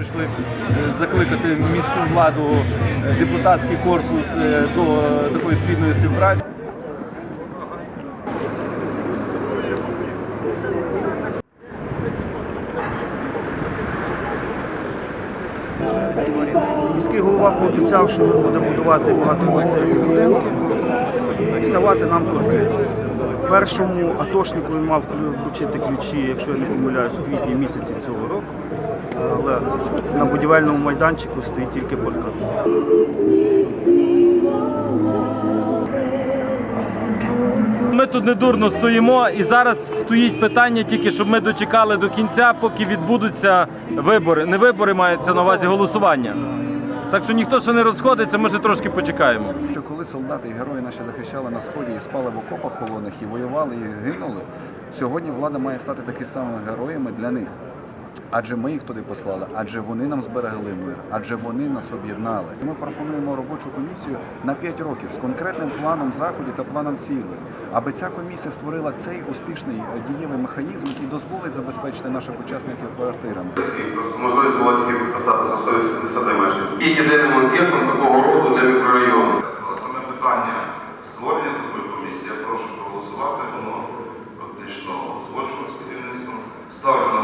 прийшли е, закликати міську владу, е, депутатський корпус е, до такої плідної співпраці. Міський голова пообіцяв, що він буде будувати багатоквартирні будинки і давати нам торги. Першому атошнику він мав вручити ключі, якщо я не помиляюсь, у квітні місяці цього року. Але на будівельному майданчику стоїть тільки паркан. Ми тут недурно стоїмо, і зараз стоїть питання тільки, щоб ми дочекали до кінця, поки відбудуться вибори. Не вибори маються на увазі голосування. Так що ніхто ще не розходиться, ми ще трошки почекаємо. Що коли солдати і герої наші захищали на сході і спали в окопах холодних і воювали і гинули, сьогодні влада має стати таки самими героями для них. Адже ми їх туди послали, адже вони нам зберегли мир, адже вони нас об'єднали. Ми пропонуємо робочу комісію на 5 років з конкретним планом заходів та планом цілей, аби ця комісія створила цей успішний е, дієвий механізм, який дозволить забезпечити наших учасників квартирами. Можливість була тільки підписатися 180 мешканців. І єдиним об'єктом такого роду для мікрорайону. Саме питання створення такої комісії, я прошу проголосувати, воно фактично узгоджено з керівництвом. Ставлю